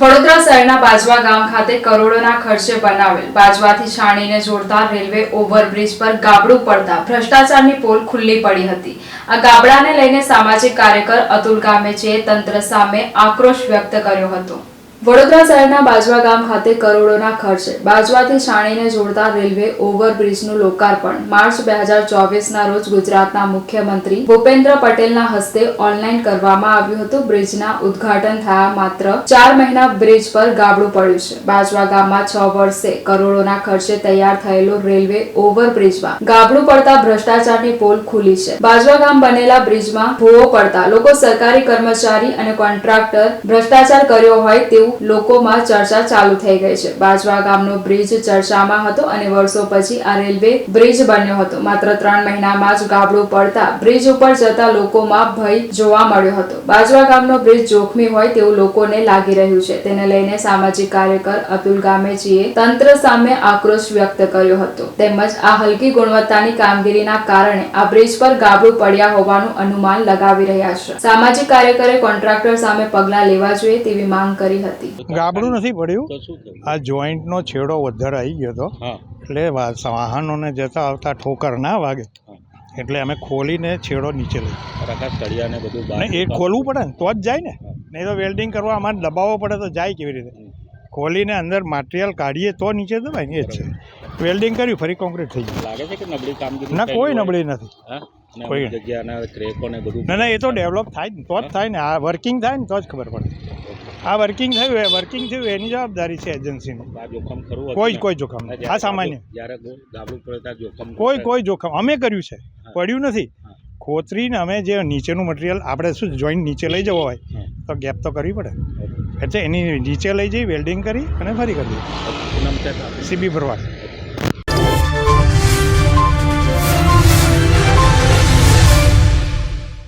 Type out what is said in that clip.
વડોદરા શહેરના બાજવા ગામ ખાતે કરોડોના ખર્ચે બનાવેલ બાજવાથી છાણીને જોડતા રેલવે ઓવરબ્રિજ પર ગાબડું પડતા ભ્રષ્ટાચારની પોલ ખુલ્લી પડી હતી. આ ગાબડાને લઈને સામાજિક કાર્યકર અતુલ ગામેચીએ તંત્ર સામે આક્રોશ વ્યક્ત કર્યો હતો. વડોદરા શહેરના બાજવા ગામ ખાતે કરોડોના ખર્ચે બાજવાથી શાણીને જોડતા રેલવે ઓવરબ્રિજનું લોકાર્પણ. માર્ચ બે હજાર ચોવીસના રોજ ગુજરાતના મુખ્યમંત્રી ભૂપેન્દ્ર પટેલના હસ્તે ઓનલાઈન કરવામાં આવ્યું હતું. બ્રિજના ઉદ્ઘાટન થયા માત્ર ચાર મહિના બ્રિજ પર ગાબડું પડ્યું છે. બાજવા ગામમાં છ વર્ષે કરોડોના ખર્ચે તૈયાર થયેલો રેલવે ઓવરબ્રિજમાં ગાબડું પડતા ભ્રષ્ટાચારની પોલ ખુલી છે. બાજવા ગામ બનેલા બ્રિજમાં ભૂવો પડતા લોકો સરકારી કર્મચારી અને કોન્ટ્રાક્ટર ભ્રષ્ટાચાર કર્યો હોય તેવું લોકોમાં ચર્ચા ચાલુ થઈ ગઈ છે. બાજવા ગામનો બ્રિજ ચર્ચામાં હતો અને વર્ષો પછી આ રેલવે બ્રિજ બન્યો હતો. માત્ર ત્રણ મહિનામાં જ ગાબડું પડતા બ્રિજ ઉપર જતા લોકોમાં ભય જોવા મળ્યો હતો. બાજવા ગામનો બ્રિજ જોખમી હોય તેવું લોકોને લાગી રહ્યું છે. તેને લઈને સામાજિક કાર્યકર અતુલ ગામેજીએ તંત્ર સામે આક્રોશ વ્યક્ત કર્યો હતો. તેમજ આ હલકી ગુણવત્તાની કામગીરીના કારણે આ બ્રિજ પર ગાબડું પડ્યા હોવાનું અનુમાન લગાવી રહ્યા છે. સામાજિક કાર્યકરે કોન્ટ્રાક્ટર સામે પગલાં લેવા જોઈએ તેવી માંગ કરી હતી. ગાબડું નથી પડ્યું? આ જોઈન્ટનો છેડો વધારે આવી ગયો હતો એટલે વાહનોને જતા આવતા ઠોકર ના વાગે. એટલે અમે ખોલીને છેડો નીચે લઈ. એ ખોલવું પડે ને તો જ જાય ને. નહીં તો વેલ્ડિંગ કરવા અમારે દબાવવો પડે તો જાય કેવી રીતે? ખોલીને અંદર મટીરિયલ કાઢીએ તો નીચે દબાય ને એ જ છે. વેલ્ડિંગ કર્યું ફરી કોન્ક્રીટ થઈ ગયું. લાગે છે કે નબળી કામગીરી ના કોઈ નબળી નથી. કોઈ જગ્યાના ક્રેકો ને બધું ના ના એ તો ડેવલપ થાય ને તો જ થાય ને આ વર્કિંગ થાય ને તો જ ખબર પડે. આ વર્કિંગ થયું વર્કિંગ થયું એની જવાબદારી છે એજન્સીની જોખમ ખરું કોઈ કોઈ જોખમ નહીં. આ સામાન્ય. જોખમ કોઈ કોઈ જોખમ. અમે કર્યું છે. પડ્યું નથી. ખોતરીને અમે જે નીચેનું મટીરિયલ આપણે શું જોઈન્ટ નીચે લઈ જવો હોય તો ગેપ તો કરવી પડે. એટલે એની નીચે લઈ જઈ વેલ્ડિંગ કરી અને ફરી કરી? સીબી ભરવાડ.